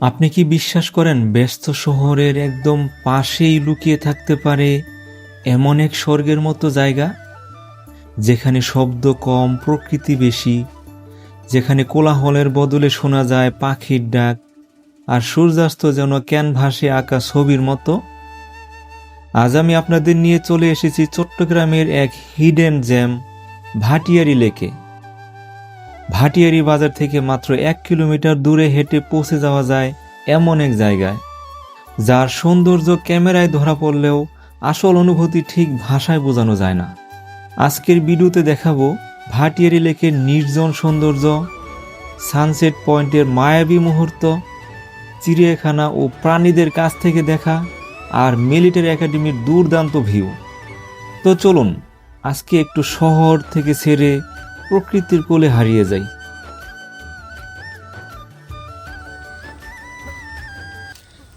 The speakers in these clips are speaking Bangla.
আপনি কি বিশ্বাস করেন ব্যস্ত শহরের একদম পাশেই লুকিয়ে থাকতে পারে এমন এক স্বর্গের মতো জায়গা? যেখানে শব্দ কম, প্রকৃতি বেশি, যেখানে কোলাহলের বদলে শোনা যায় পাখির ডাক, আর সূর্যাস্ত যেন ক্যানভাসে আঁকা ছবির মতো? আজ আমি আপনাদের নিয়ে চলে এসেছি চট্টগ্রামের এক হিডেন জ্যাম, ভাটিয়ারি লেকে। ভাটিয়ারি বাজার থেকে মাত্র এক কিলোমিটার দূরে হেঁটে পৌঁছে যাওয়া যায় এমন এক জায়গায়। যার সৌন্দর্য ক্যামেরায় ধরা পড়লেও আসল অনুভূতি ঠিক ভাষায় বোঝানো যায় না। আজকের ভিডিওতে দেখাবো ভাটিয়ারি লেকের নির্জন সৌন্দর্য সানসেট পয়েন্টের মায়াবী মুহূর্ত, চিড়িয়াখানা ও প্রাণীদের কাছ থেকে দেখা আর মিলিটারি একাডেমির দুর্দান্ত ভিউ তো চলুন, আজকে একটু শহর থেকে ছেড়ে প্রকৃতির কোলে হারিয়ে যাই।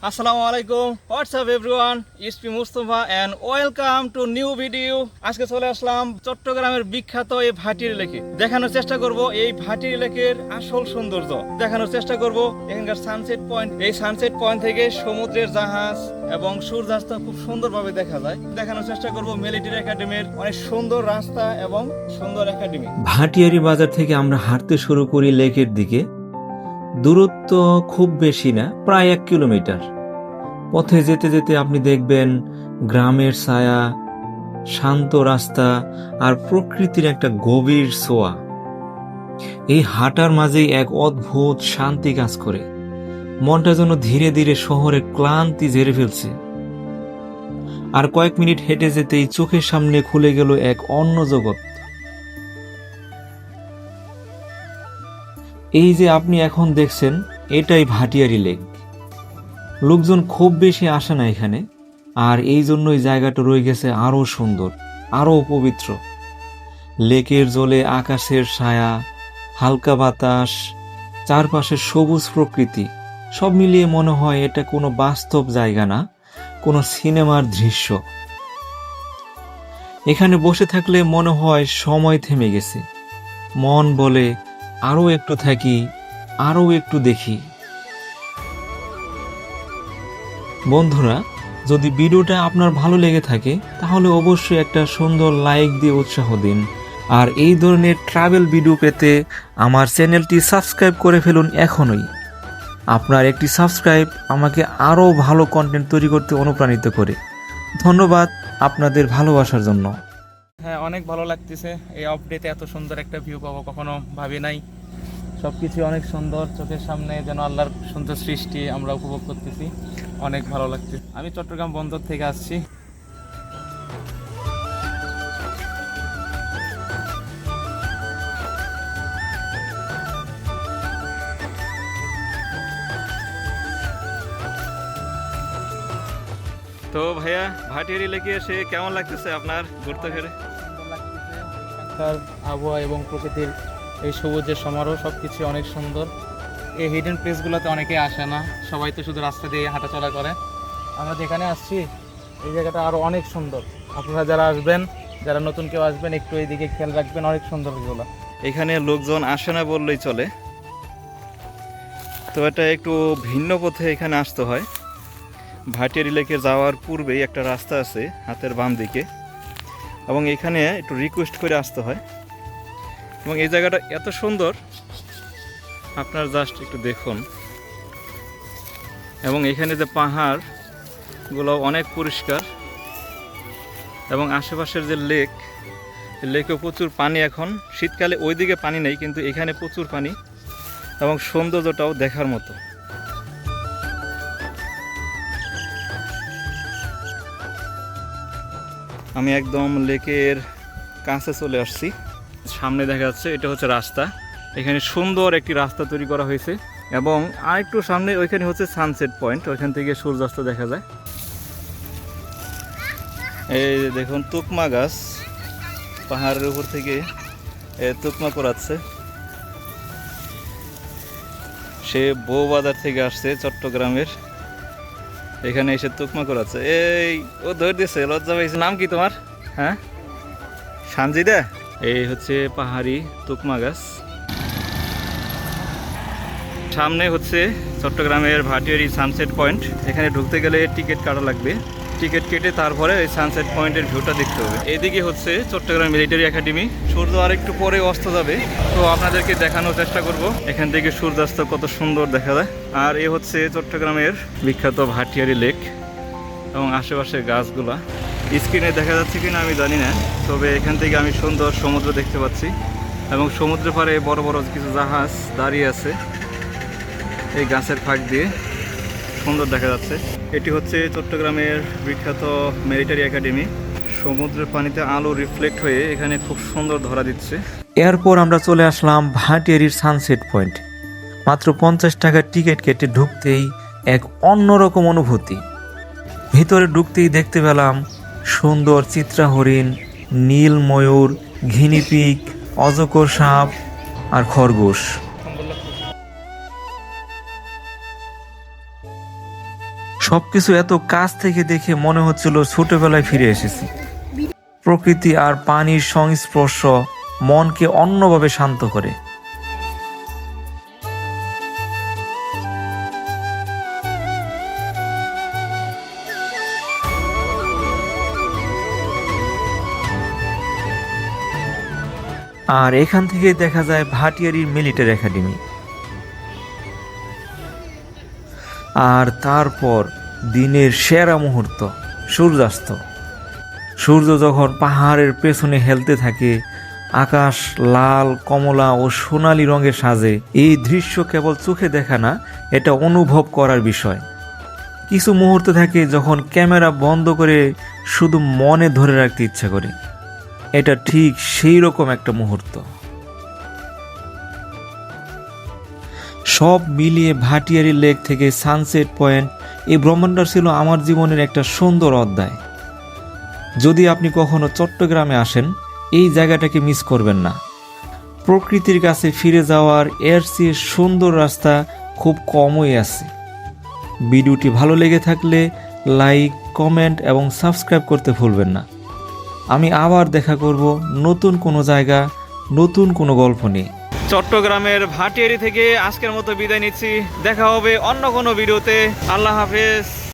আসসালামু আলাইকুম। What's up everyone ইসপি Mustafa and welcome to new video আজকে চলে আসলাম চট্টগ্রামের বিখ্যাত এই ভাটির লেকে। দেখানোর চেষ্টা করব এই ভাটির লেকের আসল সৌন্দর্য। দেখানোর চেষ্টা করব এখানকার সানসেট পয়েন্ট এই সানসেট পয়েন্ট থেকে সমুদ্রের জাহাজ এবং সূর্যাস্ত খুব সুন্দরভাবে দেখা যায়। দেখানোর চেষ্টা করব মিলিটারি একাডেমির অনেক সুন্দর রাস্তা এবং সুন্দর একাডেমি ভাটিয়ারি বাজার থেকে আমরা হাঁটতে শুরু করি লেকের দিকে। দূরত্ব খুব বেশি না, প্রায় এক কিলোমিটার। পথে যেতে যেতে আপনি দেখবেন গ্রামের ছায়া, শান্ত রাস্তা আর প্রকৃতির একটা গভীর ছোঁয়া। এই হাঁটার মাঝেই এক অদ্ভুত শান্তি কাজ করে। মনটা যেন ধীরে ধীরে শহরের ক্লান্তি ঝেড়ে ফেলছে। আর কয়েক মিনিট হেঁটে যেতেই চোখের সামনে খুলে গেল এক অন্য জগৎ। এই যে আপনি এখন দেখছেন, এটাই ভাটিয়ারি লেক। লোকজন খুব বেশি আসে না এখানে, আর এই জন্যই জায়গাটা রয়ে গেছে আরও সুন্দর, আরও পবিত্র। লেকের জলে আকাশের ছায়া, হালকা বাতাস, চারপাশে সবুজ প্রকৃতি, সব মিলিয়ে মনে হয় এটা কোনো বাস্তব জায়গা না, কোনো সিনেমার দৃশ্য। এখানে বসে থাকলে মনে হয় সময় থেমে গেছে। মন বলে আরও একটু থাকি আরও একটু দেখি। বন্ধুরা, যদি ভিডিওটা আপনার ভালো লেগে থাকে, তাহলে অবশ্যই একটা সুন্দর লাইক দিয়ে উৎসাহ দিন। আর এই ধরনের ট্রাভেল ভিডিও পেতে আমার চ্যানেলটি সাবস্ক্রাইব করে ফেলুন এখনই। আপনার একটি সাবস্ক্রাইব আমাকে আরও ভালো কন্টেন্ট তৈরি করতে অনুপ্রাণিত করে। ধন্যবাদ আপনাদের ভালোবাসার জন্য। হ্যাঁ অনেক ভালো লাগতেছে। এই আপডেটে এত সুন্দর একটা ভিউ পাবো, কখনো ভাবি নাই। সব কিছু অনেক সুন্দর, চোখের সামনে যেন আল্লাহর সুন্দর সৃষ্টি আমরা উপভোগ করতেছি। অনেক ভালো লাগছে আমি চট্টগ্রাম বন্দর থেকে আসছি। তো ভাইয়া, ভাটিয়ারি লেকে এসে কেমন লাগতেছে আপনার ঘুরতে ফিরে? এখানকার আবহাওয়া এবং প্রকৃতির এই সবুজের সমারোহ সব কিছু অনেক সুন্দর। এই হিডেন প্লেসগুলোতে অনেকে আসে না। সবাই তো শুধু রাস্তা দিয়ে হাঁটাচলা করে। আমরা যেখানে আসছি, এই জায়গাটা আরও অনেক সুন্দর। আপনারা যারা আসবেন, যারা নতুন কেউ আসবেন, একটু এই দিকে খেয়াল রাখবেন, অনেক সুন্দর এগুলো। এখানে লোকজন আসে না বললেই চলে। তো এটা একটু ভিন্ন পথে এখানে আসতে হয়। ভাটিয়ারি লেকে যাওয়ার পূর্বেই একটা রাস্তা আছে, হাতের বাম দিকে। এবং এখানে একটু রিকোয়েস্ট করে আসতে হয়। এবং এই জায়গাটা এত সুন্দর, আপনার জাস্ট একটু দেখুন। এবং এখানে যে পাহাড়গুলো অনেক পরিষ্কার। এবং আশেপাশের যে লেক লেকে প্রচুর পানি এখন। শীতকালে ওইদিকে পানি নেই, কিন্তু এখানে প্রচুর পানি। এবং সৌন্দর্যটাও দেখার মতো। আমি একদম লেকের কাছে চলে আসছি। সামনে দেখা যাচ্ছে এটা হচ্ছে রাস্তা। এখানে সুন্দর একটি রাস্তা তৈরি করা হয়েছে এবং আরেকটু সামনে ওইখানে হচ্ছে সানসেট পয়েন্ট ওইখান থেকে সূর্যাস্ত দেখা যায়। এই দেখুন, তুকমা গাছ পাহাড়ের উপর থেকে তুকমা করাচ্ছে সে বউবাজার থেকে আসছে চট্টগ্রামের। এখানে এসে তুকমা করাচ্ছে। এই, ও ধরে দিয়েছে লজ্জা পাইছে। নাম কি তোমার? হ্যাঁ? সানজিদা? এই হচ্ছে পাহাড়ি তুকমা গাছ। সামনে হচ্ছে চট্টগ্রামের ভাটিয়ারি সানসেট পয়েন্ট এখানে ঢুকতে গেলে টিকিট কাটা লাগবে। টিকিট কেটে তারপরে এই সানসেট পয়েন্টের ভিউটা দেখতে হবে। এদিকে হচ্ছে চট্টগ্রাম মিলিটারি একাডেমি সূর্য আর একটু পরে অস্ত যাবে। তো আপনাদেরকে দেখানোর চেষ্টা করব। এখান থেকে সূর্যাস্ত কত সুন্দর দেখা যায়। আর এ হচ্ছে চট্টগ্রামের বিখ্যাত ভাটিয়ারি লেক এবং আশেপাশের গাছগুলা। স্ক্রিনে দেখা যাচ্ছে কিনা আমি জানি না, তবে এখান থেকে আমি সুন্দর সমুদ্র দেখতে পাচ্ছি। এবং সমুদ্র পাড়ে বড় বড় কিছু জাহাজ দাঁড়িয়ে আছে এই গাছের ফাঁক দিয়ে। সুন্দর দেখা যাচ্ছে। এটি হচ্ছে চট্টগ্রামের বিখ্যাত মিলিটারি একাডেমি। সমুদ্রের পানিতে আলো রিফ্লেক্ট হয়ে এখানে খুব সুন্দর ধরা দিচ্ছে। এরপর আমরা চলে আসলাম ভাটিয়ারির সানসেট পয়েন্ট মাত্র পঞ্চাশ টাকার টিকিট কেটে ঢুকতেই এক অন্যরকম অনুভূতি। ভিতরে ঢুকতেই দেখতে পেলাম সুন্দর চিত্রা হরিণ নীল ময়ূর ঘিনিপিক অজগর সাপ আর খরগোশ। সবকিছু এত কাছ থেকে দেখে মনে হচ্ছিল ছোটবেলায় ফিরে এসেছি। প্রকৃতি আর পানির সংস্পর্শ মনকে অন্যভাবে শান্ত করে। আর এখান থেকে দেখা যায় ভাটিয়ারির মিলিটারি একাডেমি। আর তারপর দিনের সেরা মুহূর্ত, সূর্যাস্ত। সূর্য যখন পাহাড়ের পেছনে হেলতে থাকে, আকাশ লাল, কমলা ও সোনালী রঙে সাজে, এই দৃশ্য কেবল চোখে দেখা না, এটা অনুভব করার বিষয়। কিছু মুহূর্ত থাকে যখন ক্যামেরা বন্ধ করে শুধু মনে ধরে রাখতে ইচ্ছা করে। এটা ঠিক সেই রকম একটা মুহূর্ত। সব মিলিয়ে ভাটিয়ারি লেক থেকে সানসেট পয়েন্ট এই ভ্রমণটা ছিল আমার জীবনের একটা সুন্দর অধ্যায়। যদি আপনি কখনো চট্টগ্রামে আসেন, এই জায়গাটাকে মিস করবেন না। প্রকৃতির কাছে ফিরে যাওয়ার এর চেয়ে সুন্দর রাস্তা খুব কমই আছে। ভিডিওটি ভালো লেগে থাকলে লাইক, কমেন্ট এবং সাবস্ক্রাইব করতে ভুলবেন না। আমি আবার দেখা করব নতুন কোনো জায়গা, নতুন কোনো গল্প নিয়ে। চট্টগ্রামের ভাটিয়ারি থেকে আজকের মতো বিদায় নিচ্ছি। দেখা হবে অন্য কোনো ভিডিওতে। আল্লাহ হাফেজ।